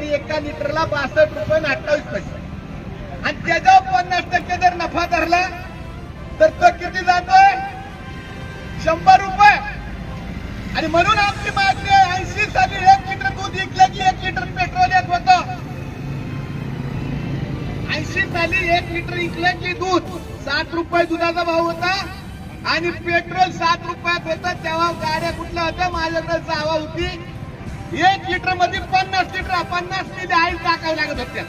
तरी एका लिटरला बासष्ट रुपये अठ्ठावीस पैसे. आणि त्याच्यावर पन्नास टक्के जर नफा धरला तर तो किती जातोय? शंभर रुपये. आणि म्हणून आमची मागणी ऐंशी साली एक लिटर दूध विकलं की एक लिटर पेट्रोल येत होतं. ऐंशी साली एक लिटर विकलं की दूध सात रुपये दुधाचा भाव होता आणि पेट्रोल सात रुपयात होतं तेव्हा गाड्या कुठल्या होत्या? माझ्याकडे जावा होती. एक लिटरमध्ये पन्नास लिटर पन्नास लिटर आई टाकावं लागत होत्या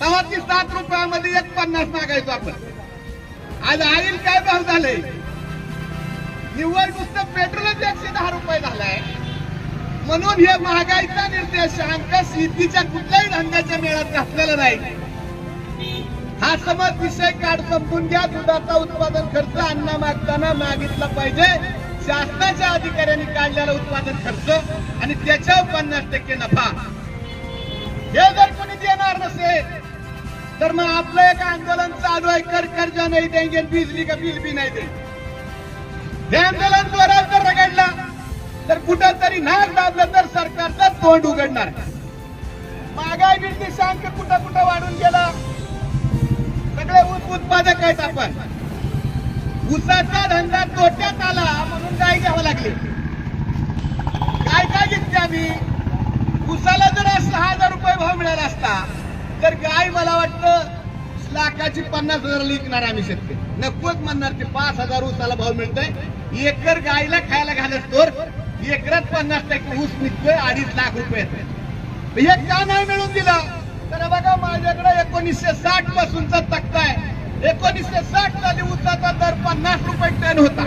तेव्हा ती सात रुपयामध्ये एक पन्नास मागायचो आपण. आज आईल काय भाव झाले निव्वळ नुसतं पेट्रोलच एकशे दहा रुपये झालाय. म्हणून हे महागाईचा निर्देशांक शेतीच्या कुठल्याही धंद्याच्या मेळात घातलेला नाही. हा समज विषय काढ संपून घ्या. दुधाचा उत्पादन खर्च अन्न मागताना मागितला पाहिजे. शासनाच्या अधिकाऱ्यांनी काढलेला उत्पादन खर्च आणि त्याच्यावर पन्नास टक्के नफा हे जर कोणी देणार नसेल तर मग आपलं एक आंदोलन चालू आहे कर कर्जा नाही देंगे बिजली का बिल बी नाही दे हे आंदोलन जोरात जर रगडला तर कुठं तरी नाक दाबलं तर सरकारचं तोंड उघडणार. महागाई निर्देशांक कुठं कुठं वाढून गेला. सगळे उत्पादक आहेत आपण. ऊसाचा धंदा तोट्यात आला म्हणून गाय घ्यावं लागली. काय काय घेतली आम्ही? ऊसाला जर सहा हजार रुपये भाव मिळाला असता तर गाय मला वाटतं लाखाची पन्नास हजार विकणार आम्ही शेतकरी. नकोच म्हणणार ते पाच हजार ऊसाला भाव मिळतोय. एकर गायला खायला घालत तर एकरात पन्नास टक्के ऊस निघतोय अडीच लाख रुपये येतोय. हे का नाही मिळून दिलं? तर बघा माझ्याकडे एकोणीसशे साठ पासूनचा तक्ता आहे. एकोणीसशे साठ साली ऊसाचा दर पन्नास रुपये टन होता.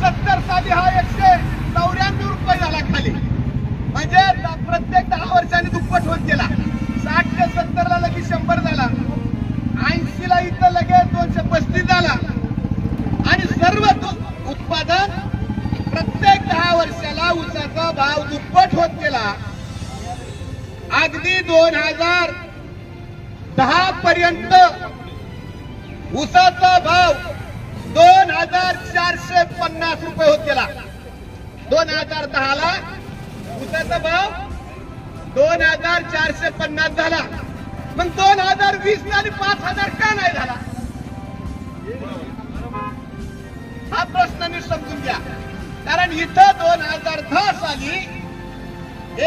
सत्तर साली हा एकशे चौऱ्याण्णव रुपये झाला खाली. म्हणजे प्रत्येक दहा वर्षांनी दुप्पट होत गेला. साठ ते सत्तर ला लगेच शंभर झाला. ऐंशी ला इथं लगेच दोनशे पस्तीस झाला. आणि सर्व उत्पादन प्रत्येक दहा वर्षाला ऊसाचा भाव दुप्पट होत गेला. अगदी दोन हजार दहा पर्यंत उसाचा भाव दोन हजार चारशे पन्नास रुपये होत गेला दोन हजार दहा ला भाव दोन हजार चारशे पन्नास झाला. मग दोन हजार वीस आणि पाच हजार का नाही झाला? हा प्रश्न मी समजून घ्या. कारण इथं दोन हजार दहा साली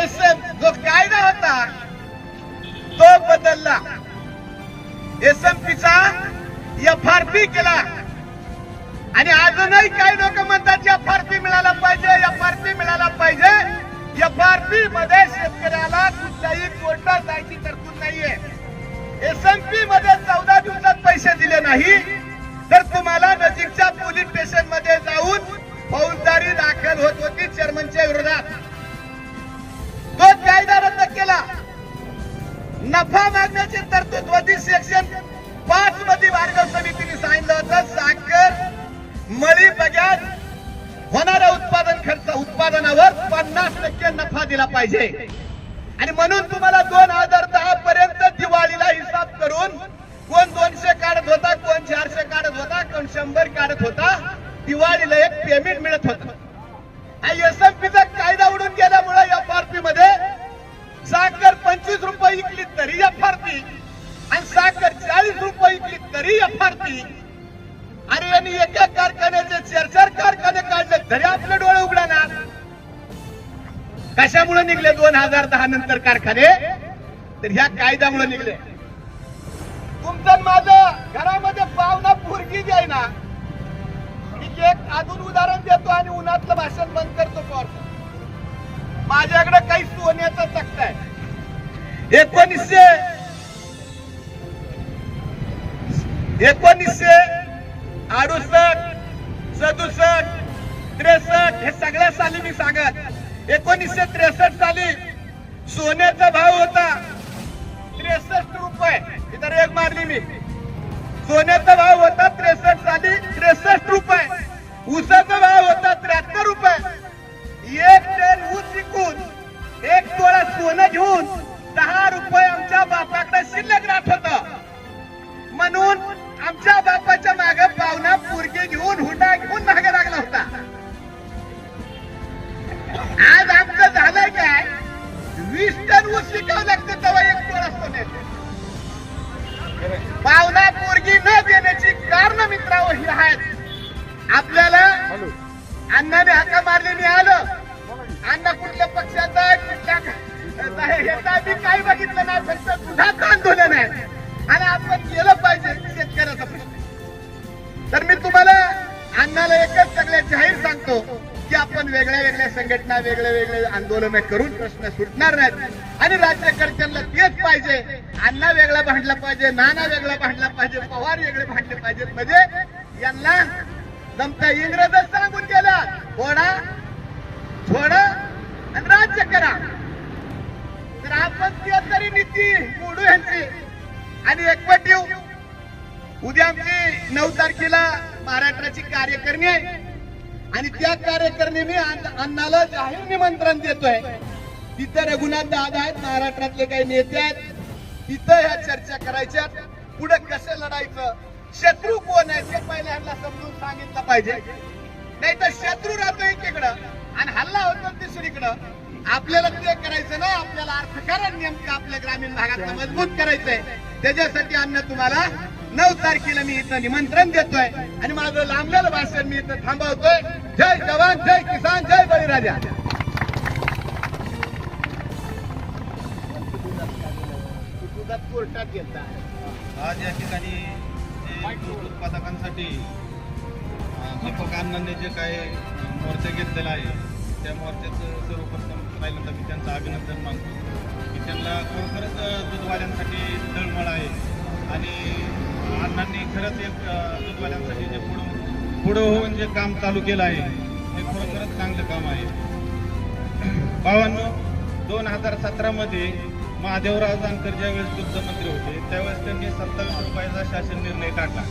एस जो कायदा होता तो बदलला. एस एम पीचा एफ आर पी केला. आणि अजूनही काही लोक म्हणतात एफ आर पी मिळाला पाहिजे एफ आर पी मिळाला पाहिजे. एफ आर पी मध्ये शेतकऱ्याला कुठल्याही कोर्टात जायची तरतूद नाहीये. एस एम पी मध्ये चौदा दिवसात पैसे दिले नाही. तर तुम्हाला नजीकच्या पोलीस स्टेशनमध्ये जाऊन फौजदारी दाखल होत होती चेअरमनच्या विरोधात. तो कायदा रद्द केला. नफा मागण्याची तरतूद होती सेक्शन बासमती मार्ग समितीने सांगितलं होतं साखर मळी बग्यात होणाऱ्या उत्पादन खर्च उत्पादनावर पन्नास टक्के नफा दिला पाहिजे. आणि म्हणून तुम्हाला दोन हजार दहा दोन कारखाने तर ह्या कायद्यामुळे निघले. तुमचं माझं घरामध्ये पाहुणा पोरगी जी आहे ना मी एक अजून उदाहरण देतो आणि उन्हातलं भाषण बंद करतो पॉवर माझ्याकडे काही सोन्याचा तक्ता आहे. एकोणीसशे एकोणीसशे अडुसष्ट सदुसष्ट त्रेसष्ट हे सगळ्या साली मी सांगत. एकोणीसशे त्रेसष्ट साली सोन्याचा भाव होता. त्रेसष्ट रुपये. इतर एक मारली मी. सोन्याचा भाव होता त्रेसष्ट साली त्रेसष्ट रुपये. ऊसाचा भाव होता त्र्याहत्तर रुपये. एक टन ऊस विकून एक तोळा सोनं घेऊन दहा रुपये आमच्या बापाकडे शिल्लक राखत वेगवेगळे वेगळे आंदोलन करून प्रश्न सुटणार नाहीत. आणि राज्यकर्त्यांना तेच पाहिजे. अण्णा वेगळा भांडला पाहिजे नाना वेगळा भांडला पाहिजे पवार वेगळे भांडले पाहिजेत. म्हणजे यांना जमता इंग्रजच सांगून गेला थोडा थोडं आणि राज्य करा. तर आपण तरी नीती मोडू यांची. आणि एकवट येऊ. उद्या आमची नऊ तारखेला महाराष्ट्राची कार्यकारिणी आहे. आणि त्या कार्यकारिणी अण्णाला जाहीर निमंत्रण देतोय. तिथं रघुनाथ दादा आहेत महाराष्ट्रातले काही नेते आहेत. तिथं ह्या चर्चा करायच्या पुढे कसं लढायचं? शत्रू कोण आहे ते पहिले ह्यांना समजून सांगितलं पाहिजे. नाही तर शत्रू राहतो एकीकडं आणि हल्ला होतो दुसरीकडं आपल्याला ते करायचं ना आपल्याला अर्थकारण नेमकं आपल्या ग्रामीण भागात मजबूत करायचंय. त्याच्यासाठी अन्न तुम्हाला नऊ तारखेला मी इथं निमंत्रण देतोय. आणि माझं लांबलेलं भाषण मी इथं थांबवतोय. जय जवान जय किसान जय बळीराजा. कोर्टात आज या ठिकाणी दूध उत्पादकांसाठी दीपक अण्णांनी जे काही मोर्चा घेतलेला आहे त्या मोर्चाचं सर्वप्रथम पहिल्यांदा मी त्यांचं अभिनंदन मानतो. की त्यांना खरोखरच दूधवाल्यांसाठी तळमळ आहे. आणि अण्णांनी खरंच एक अं, दूधवाल्यांसाठी जे पुढं पुढं होऊन जे काम चालू केलं आहे ते खरोखरच चांगलं काम आहे. भावांनो दोन हजार सतरामध्ये महादेवराव जानकर ज्यावेळेस दुग्धमंत्री होते त्यावेळेस त्यांनी सत्तावीस रुपयाचा शासन निर्णय काढला.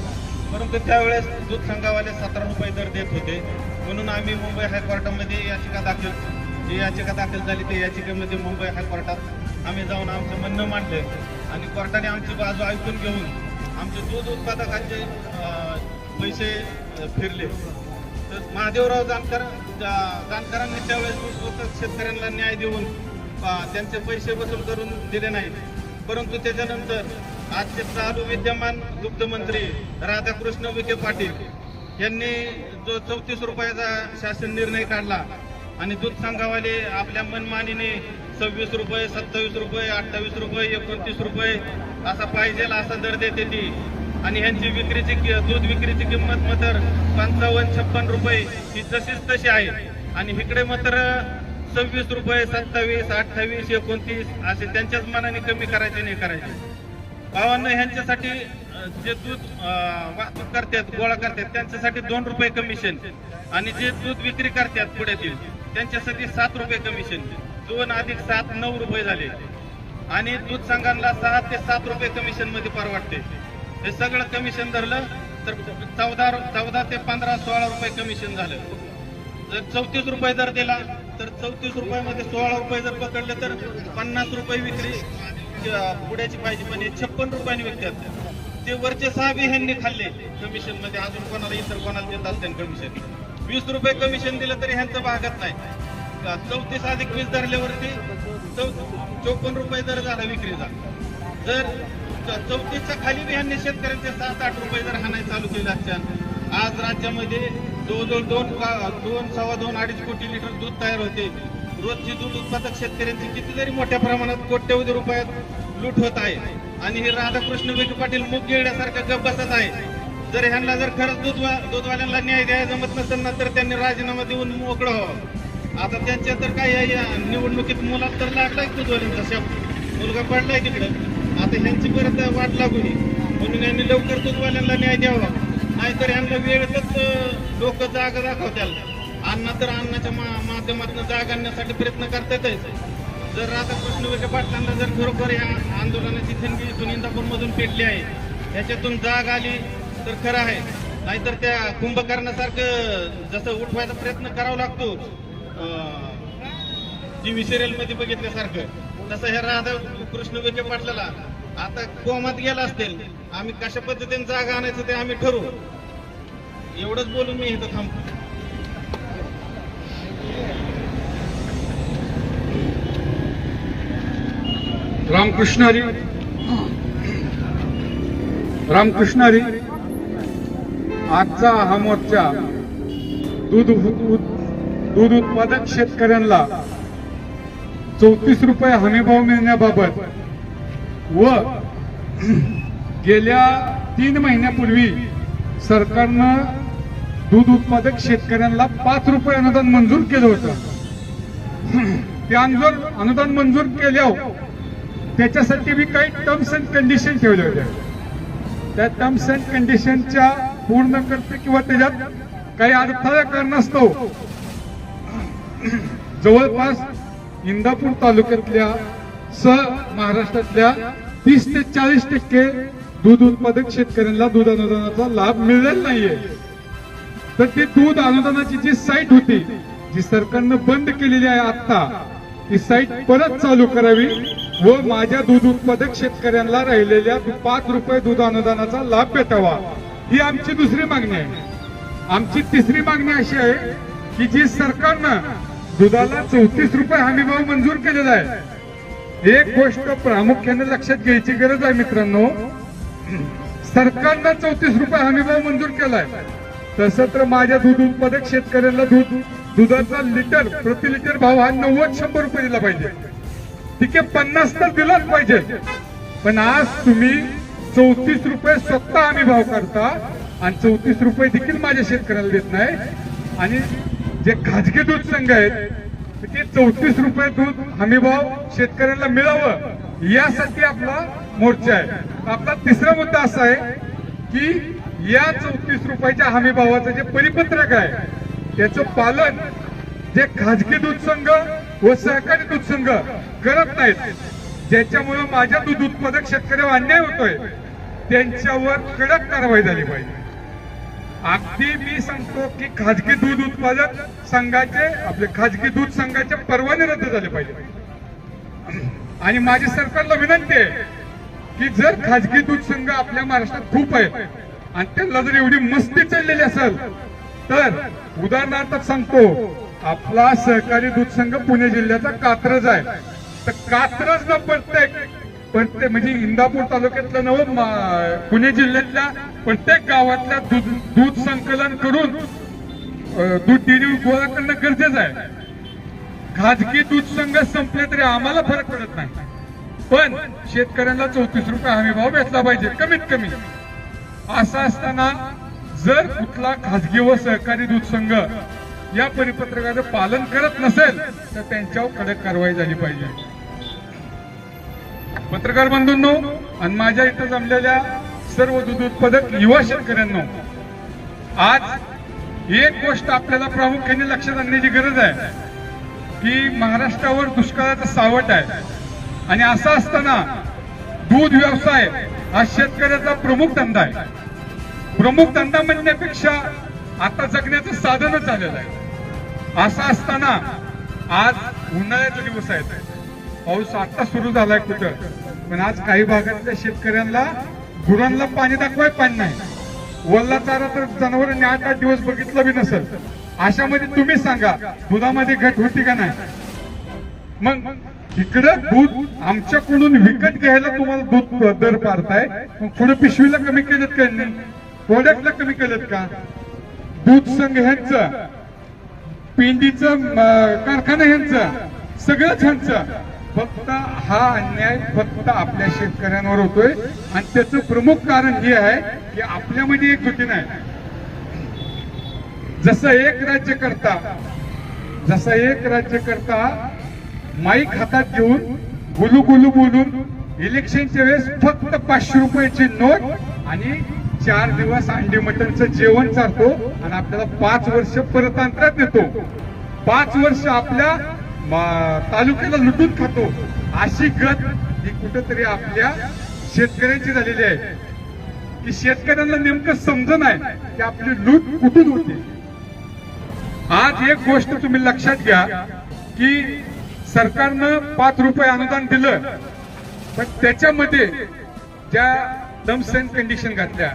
परंतु त्यावेळेस दूध संघावाले सतरा रुपये दर देत होते. म्हणून आम्ही मुंबई हायकोर्टामध्ये याचिका दाखल जी याचिका दाखल झाली त्या याचिकेमध्ये मुंबई हायकोर्टात आम्ही जाऊन आमचं म्हणणं मांडलं. आणि कोर्टाने आमची बाजू ऐकून घेऊन आमचे दूध उत्पादकांचे पैसे फिरले. तर महादेवराव जानकर जा- जानकरांनी त्यावेळेस दूध शेतकऱ्यांना न्याय देऊन त्यांचे पैसे वसूल करून दिले नाहीत. परंतु त्याच्यानंतर आजचे चालू विद्यमान दुग्धमंत्री राधाकृष्ण विखे पाटील यांनी जो चौतीस रुपयाचा शासन निर्णय काढला आणि दूध संघावाले आपल्या मनमानीने सव्वीस रुपये सत्तावीस रुपये अठ्ठावीस रुपये एकोणतीस रुपये असा पाहिजे असा दर देते ती. आणि ह्यांची विक्रीची दूध विक्रीची किंमत मात्र पंचावन्न छप्पन रुपये ही जशीच तशी आहे. आणि इकडे मात्र सव्वीस रुपये सत्तावीस अठ्ठावीस एकोणतीस असे त्यांच्याच मनाने कमी करायचे नाही करायचे. भावांना ह्यांच्यासाठी जे दूध वाहतूक करतात गोळा करतात त्यांच्यासाठी दोन रुपये कमिशन आणि जे दूध विक्री करतात पुढे त्यांच्यासाठी सात रुपये कमिशन दोन अधिक सात नऊ रुपये झाले. आणि दूध संघांना सहा ते सात रुपये कमिशनमध्ये परवडते हे सगळं कमिशन धरलं तर चौदा चौदा ते पंधरा सोळा रुपये कमिशन झालं. जर चौतीस रुपये जर दिला तर चौतीस रुपयामध्ये सोळा रुपये जर पकडले तर पन्नास रुपये विक्री पुढ्याची पाहिजे. पण हे छप्पन रुपयाने विकतात. ते वरचे सहा बी ह्यांनी खाल्ले कमिशनमध्ये. अजून कोणाला इतर कोणाला देत असते कमिशन वीस रुपये कमिशन दिलं तरी ह्यांचं भागत नाही. चौतीस अधिक वीस धरल्यावरती चौ चौपन्न रुपये दर झाला विक्रीचा. जर चौतीसच्या खाली बी ह्यांनी शेतकऱ्यांचे सात आठ रुपये जर हाणाय चालू केले असत्या आज राज्यामध्ये जवळजवळ दोन का- दोन सव्वा दोन अडीच कोटी लिटर दूध तयार होते. रोजची दूध उत्पादक शेतकऱ्यांची कितीतरी मोठ्या प्रमाणात कोट्यवधी रुपयात लूट होत आहे. आणि हे राधाकृष्ण विखे पाटील मुख गिळण्यासारखं गप बसत आहे. जर ह्यांना जर खरंच दूध दूधवाल्यांना न्याय द्यायला जमत नसेल ना तर त्यांनी राजीनामा देऊन मोकळं व्हावं. आता त्यांच्या तर काय या निवडणुकीत मुलात तर लागलाय दूधवाल्यांचा शब्द. मुलगा पडलाय तिकडं. आता ह्यांची परत वाट लागू नये म्हणून यांनी लवकर दूधवाल्यांना न्याय द्यावा. नाहीतर ह्यांना वेळेतच लोक जागा दाखवत्याल अण्णा तर अण्णाच्या मा- माध्यमातून जाग आणण्यासाठी प्रयत्न करता येत जर राधाकृष्ण विखे पाटलांना जर खरोखर या आंदोलनाची थंडी इथून पेटली आहे त्याच्यातून जाग आली तर खरं आहे. नाहीतर त्या कुंभकर्णासारखं जसं उठवायचा प्रयत्न करावा लागतो टीव्ही सिरियलमध्ये बघितल्यासारखं. तसं हे राधा कृष्ण विखे पाटलाला आता कोमात गेला असतील आम्ही कशा पद्धतीने जागा आणायचं ते आम्ही ठरवू. एवढंच बोलून मी इथं थांबतो. रामकृष्ण हरी. रामकृष्ण हरी. आजचा हा मोर्चा दूध दूध उत्पादक शेतकऱ्यांना चौतीस रुपये हमीभाव मिळण्याबाबत व गेल्या तीन महिन्यापूर्वी सरकारनं दूध उत्पादक शेतकऱ्यांना पाच रुपये अनुदान मंजूर केलं होतं. ते अनुदान अनुदान मंजूर केल्यावर त्याच्यासाठी मी काही टर्म्स अँड कंडिशन ठेवल्या होत्या त्या टर्म्स अँड कंडिशनच्या पूर्ण करते किंवा त्याच्यात काही अडथळा कारणास्तव जवळपास इंदापूर तालुक्यातल्या स महाराष्ट्रातल्या तीस ते चाळीस टक्के दूध उत्पादक शेतकऱ्यांना दूध अनुदानाचा लाभ मिळालेला नाहीये. तर ती दूध अनुदानाची जी साईट होती जी सरकारनं बंद केलेली आहे आता ती साईट परत चालू करावी व माझ्या दूध उत्पादक शेतकऱ्यांना राहिलेल्या पाच रुपये दूध अनुदानाचा लाभ भेटावा. ही आमची दुसरी मागणी आहे. आमची तिसरी मागणी अशी आहे की जी सरकारनं दुधाला चौतीस रुपये हमीभाव मंजूर केलेला आहे. एक गोष्ट प्रामुख्याने लक्षात घ्यायची गरज आहे मित्रांनो. सरकारनं चौतीस रुपये हमीभाव मंजूर केलाय. तसं तर माझ्या दूध उत्पादक शेतकऱ्याला दूध दुधाचा लिटर प्रति लिटर भाव हा नव्वद शंभर रुपये दिला पाहिजे. ठीक आहे पन्नास तर दिलाच पाहिजे. पण आज तुम्ही चौतीस रुपये स्वतः आम्ही भाव करता आणि चौतीस रुपये देखील माझ्या शेतकऱ्याला देत नाही. आणि जे खाजगी दूध संघ आहेत ते चौतीस रुपये दूध हमीभाव शेतकऱ्यांना मिळावं यासाठी आपला मोर्चा आहे. आपला तिसरा मुद्दा असा आहे की या चौतीस रुपयाच्या हमीभावाचं जे परिपत्रक आहे त्याचं पालन जे खाजगी दूध संघ व सहकारी दूध संघ करत नाहीत ज्याच्यामुळे माझ्या दूध उत्पादक शेतकऱ्यावर अन्याय होतोय त्यांच्यावर कडक कारवाई झाली पाहिजे. अगदी मी सांगतो की खाजगी दूध उत्पादक संघाचे आपले खाजगी दूध संघाचे परवाने रद्द झाले पाहिजे आणि माझी सरकारला विनंती आहे की जर खाजगी दूध संघ आपल्या महाराष्ट्रात खूप आहेत आणि त्यांना जर एवढी मस्ती चढलेली असेल तर उदाहरणार्थ सांगतो आपला सहकारी दूध संघ पुणे जिल्ह्याचा कात्रज आहे. तर कात्रज न प्रत्येक पण ते म्हणजे इंदापूर तालुक्यातलं नव पुणे जिल्ह्यातल्या प्रत्येक गावातल्या दूध दूध संकलन करून दूध डेअरी गोळा करणं गरजेचं आहे. खाजगी दूध संघ संपले तरी आम्हाला फरक पडत नाही. पण शेतकऱ्यांना चौतीस रुपये हमी भाव भेटला पाहिजे कमीत कमी. असं असताना जर कुठला खाजगी व सहकारी दूध संघ या परिपत्रकाचं पालन करत नसेल तर त्यांच्यावर कडक कारवाई झाली पाहिजे. पत्रकार बंधूंनो आणि माझ्या इथं जमलेल्या सर्व दूध उत्पादक युवा शेतकऱ्यांनो आज एक गोष्ट आपल्याला प्रामुख्याने लक्षात आणण्याची गरज आहे की महाराष्ट्रावर दुष्काळाचं सावट आहे. आणि असं असताना दूध व्यवसाय हा शेतकऱ्याचा प्रमुख धंदा आहे. प्रमुख धंदा म्हणण्यापेक्षा आता जगण्याचं साधनच आलेलं आहे. असं असताना आज उन्हाळ्याचे दिवस आहेत पाऊस आता सुरू झालाय कुठं? पण आज काही भागातल्या शेतकऱ्यांना गुरांना पाणी दाखवाय पाणी नाही. वल्ला चारा तर जनावरांनी आठ आठ दिवस बघितलं बी नसेल. अशामध्ये तुम्ही सांगा दुधामध्ये घट होती का नाही? मग इकडं दूध आमच्याकडून विकत घ्यायला तुम्हाला दूध दर पाडताय मग पुढे पिशवीला कमी केलेत का प्रोडक्टला कमी केलेत का? दूध संघ ह्यांचं पेंडीचं कारखाना ह्यांचं सगळंच ह्यांचं. फक्त हा अन्याय फक्त आपल्या शेतकऱ्यांवर होतोय. आणि त्याचं प्रमुख कारण हे आहे की आपल्यामध्ये एक होती नाही जसं एक राज्य करता जसं एक राज्य करता माईक हातात घेऊन गुलू गुलू बोलून इलेक्शनच्या वेळेस फक्त पाचशे रुपयाची नोट आणि चार दिवस अंडी मटनचं जेवण चालतो आणि आपल्याला पाच वर्ष परतांतरात देतो पाच वर्ष आपल्या तालुक्याला लुटून खातो. अशी गत ही कुठंतरी आपल्या शेतकऱ्यांची झालेली आहे. की शेतकऱ्यांना नेमकं समजण आहे की आपली लूट कुठून होते. आज एक गोष्ट तुम्ही लक्षात घ्या की सरकारनं पाच रुपये अनुदान दिलं पण त्याच्यामध्ये ज्या टर्म्स अँड कंडिशन घातल्या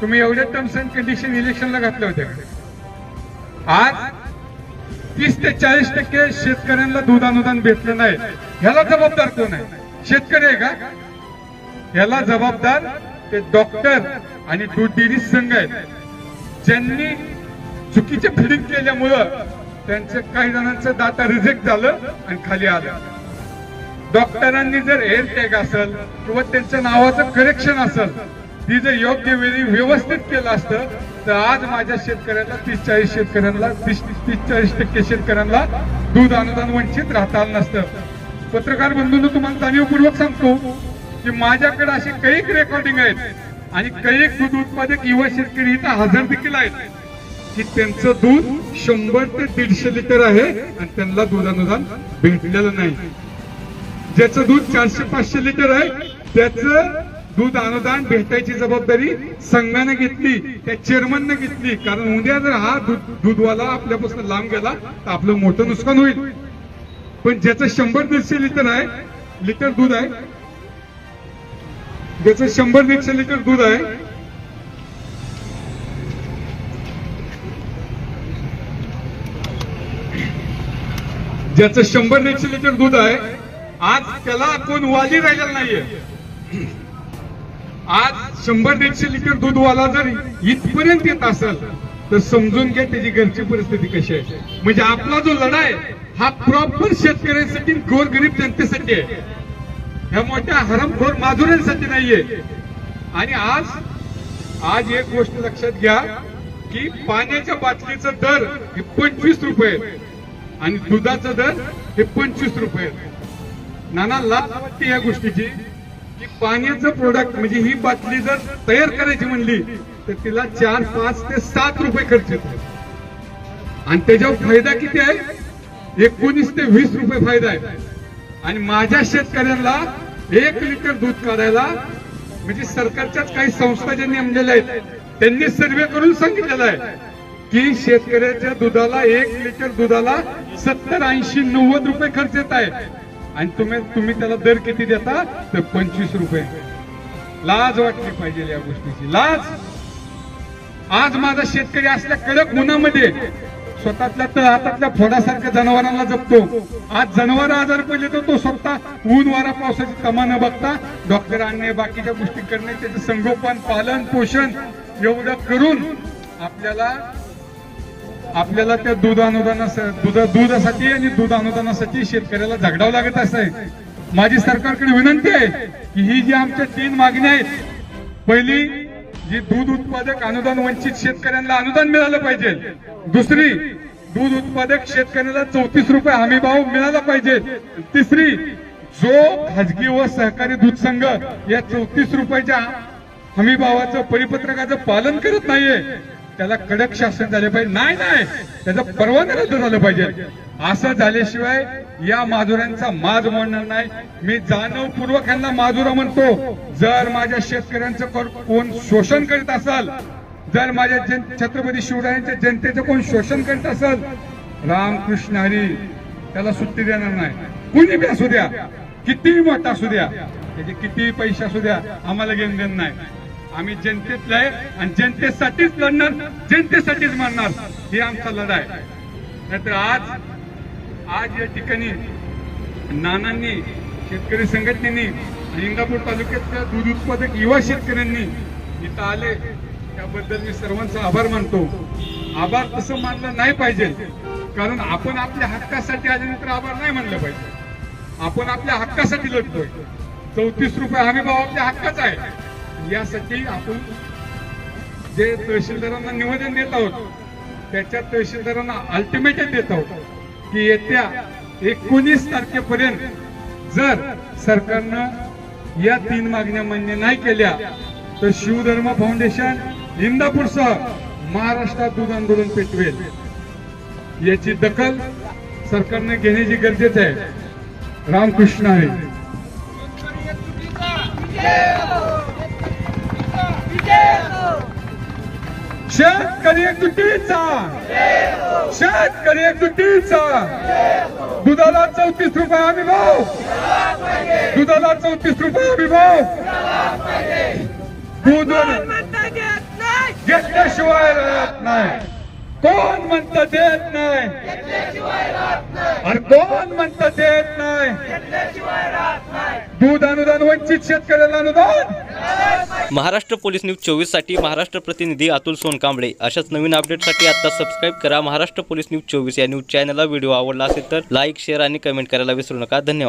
तुम्ही एवढ्या टर्म्स अँड कंडिशन इलेक्शनला घातल्या होत्या. आज तीस ते चाळीस टक्के शेतकऱ्यांना दूध अनुदान भेटलं नाही. ह्याला जबाबदार कोण आहे? शेतकरी आहे का? ह्याला जबाबदार ते डॉक्टर आणि दूध डेअरी संघ आहेत. ज्यांनी चुकीचे फिडिंग केल्यामुळं त्यांचं काही जणांचं डाटा रिजेक्ट झालं आणि खाली आलं. डॉक्टरांनी जर हेअर टॅग असेल किंवा त्यांच्या नावाचं करेक्शन असेल ती जर योग्य वेळी व्यवस्थित केलं असतं तर आज माझ्या शेतकऱ्यांना तीस चाळीस शेतकऱ्यांना तीस तीस चाळीस टक्के शेतकऱ्यांना दूध अनुदान वंचित राहता आलं नसतं. पत्रकार बंधूंना तुम्हाला जाणीवपूर्वक सांगतो की माझ्याकडे असे कैक रेकॉर्डिंग आहेत आणि कैक दूध उत्पादक युवा शेतकरी इथं हजर देखील आहेत की त्यांचं दूध शंभर ते दीडशे लिटर आहे आणि त्यांना दूध अनुदान भेटलेलं नाही. ज्याचं दूध चारशे पाचशे लिटर आहे त्याचं दूध अनुदान भेटायची जबाबदारी संघाने घेतली त्या चेअरमनने घेतली. कारण उद्या जर हा दूध दूधवाला आपल्यापासून लांब गेला तर आपलं मोठं नुकसान होईल. पण ज्याचं शंभर दीडशे लिटर आहे लिटर दूध आहे ज्याचं शंभर दीडशे लिटर दूध आहे ज्याचं शंभर दीडशे लिटर दूध आहे आज त्याला कोण वाली राहिलेला नाहीये. आज शंभर दीडशे लिटर दूधवाला जर इथपर्यंत येत असेल तर समजून घ्या त्याची घरची परिस्थिती कशी आहे. म्हणजे आपला जो लढा आहे हा प्रॉपर शेतकऱ्यांसाठी गोरगरीब जनतेसाठी आहे. ह्या मोठ्या हरमखोर माजुऱ्यांसाठी नाहीये. आणि आज आज एक गोष्ट लक्षात घ्या की पाण्याच्या बाटलीचा दर हे पंचवीस रुपये आणि दुधाचा दर हे पंचवीस रुपये नाना लाभ वाटते या गोष्टीची? पाण्याचं प्रोडक्ट म्हणजे ही बाटली जर तयार करायची म्हणली तर तिला चार पाच ते सात रुपये खर्च येतो. आणि त्याच्यावर फायदा किती आहे? एकोणीस ते वीस रुपये फायदा आहे. आणि माझ्या शेतकऱ्यांना एक लिटर दूध काढायला म्हणजे सरकारच्याच काही संस्था ज्या नेमलेल्या आहेत त्यांनी सर्वे करून सांगितलेलं आहे की शेतकऱ्याच्या दुधाला एक लिटर दुधाला सत्तर ऐंशी नव्वद रुपये खर्च येत आहे. आणि तुम्ही तुम्ही त्याला दर किती देता? तर पंचवीस रुपये. लाज वाटली पाहिजे या गोष्टीची. लाज. आज माझा शेतकरी असल्या कडक उन्हामध्ये स्वतःतल्या तळ हातातल्या फोडासारख्या जनावरांना जपतो. आज जनावर आजार पडले तर तो स्वतः ऊन वारा पावसाची तमा न बघता डॉक्टर आणणे बाकीच्या गोष्टी करणे त्याचं संगोपन पालन पोषण एवढं करून आपल्याला आपल्याला त्या दूध अनुदानासाठी दुधा दुधासाठी आणि दूध अनुदानासाठी शेतकऱ्याला झगडावं लागत असाय माझी सरकारकडे विनंती आहे की ही जी आमच्या तीन मागण्या आहेत पहिली जी दूध उत्पादक अनुदान वंचित शेतकऱ्यांना अनुदान मिळालं पाहिजे. दुसरी दूध उत्पादक शेतकऱ्याला चौतीस रुपये हमी भाव मिळाला पाहिजे. तिसरी जो खाजगी व सहकारी दूध संघ या चौतीस रुपयाच्या हमी भावाचं परिपत्रकाचं पालन करत नाहीये त्याला कडक शासन झाले पाहिजे. नाही नाही. त्याचं परवाना रद्द झालं पाहिजे. असं झाल्याशिवाय या माजुरांचा माज म्हणणार नाही. मी जाणवपूर्वक यांना माजुरा म्हणतो. जर माझ्या शेतकऱ्यांचं कोण- कोण शोषण करीत असाल जर माझ्या जन छत्रपती शिवरायांच्या जनतेचं कोण शोषण करीत असेल रामकृष्ण हरी त्याला सुट्टी देणार नाही. कुणी बी असू द्या. कितीही मोठा असू द्या. त्याचे कितीही पैसे असू द्या आम्हाला घेणं देणं नाही. आम्ही जनतेतलं आहे आणि जनतेसाठीच लढणार जनतेसाठीच मरणार ही आमचा लढा आहे. नाहीतर आज आज या ठिकाणी नानांनी शेतकरी संघटनेनी आणि इंदापूर तालुक्यातल्या दूध उत्पादक युवा शेतकऱ्यांनी इथं आले. त्याबद्दल मी सर्वांचा आभार मानतो. आभार तसं मानलं नाही पाहिजे. कारण आपण आपल्या हक्कासाठी आल्यानंतर आभार नाही मानलं पाहिजे. आपण आपल्या हक्कासाठी लढतोय. चौतीस रुपये हमी भाव आपल्या हक्काचा आहे. यासाठी आपण जे तहसीलदारांना निवेदन देत आहोत त्याच्या तहसीलदारांना अल्टिमेटम देत आहोत की येत्या एकोणीस तारखेपर्यंत जर सरकारनं या तीन मागण्या मान्य नाही केल्या तर शिवधर्म फाउंडेशन इंदापूरसह महाराष्ट्रात दूध आंदोलन पेटवेल. याची दखल सरकारने घेण्याची गरजेचं आहे. रामकृष्ण आहे. शेतकरी एकजुटीचा. शेतकरी एकजुटीचा. दुधाला चौतीस रुपये हमी भाव. दुधाला चौतीस रुपये हमी भाव. दूध घेतल्याशिवाय राहत नाही. कोण म्हणत देत नाही? अरे कोण म्हणत देत नाही? दूध अनुदान वंचित शेतकऱ्याला अनुदान? महाराष्ट्र पोलीस न्यूज चोवीससाठी महाराष्ट्र प्रतिनिधी अतुल सोनकांबळे. अशाच नवीन अपडेटसाठी आता सबस्क्राईब करा. महाराष्ट्र पोलीस न्यूज चोवीस या न्यूज चॅनलला व्हिडिओ आवडला असेल तर लाईक शेअर आणि कमेंट करायला विसरू नका. धन्यवाद.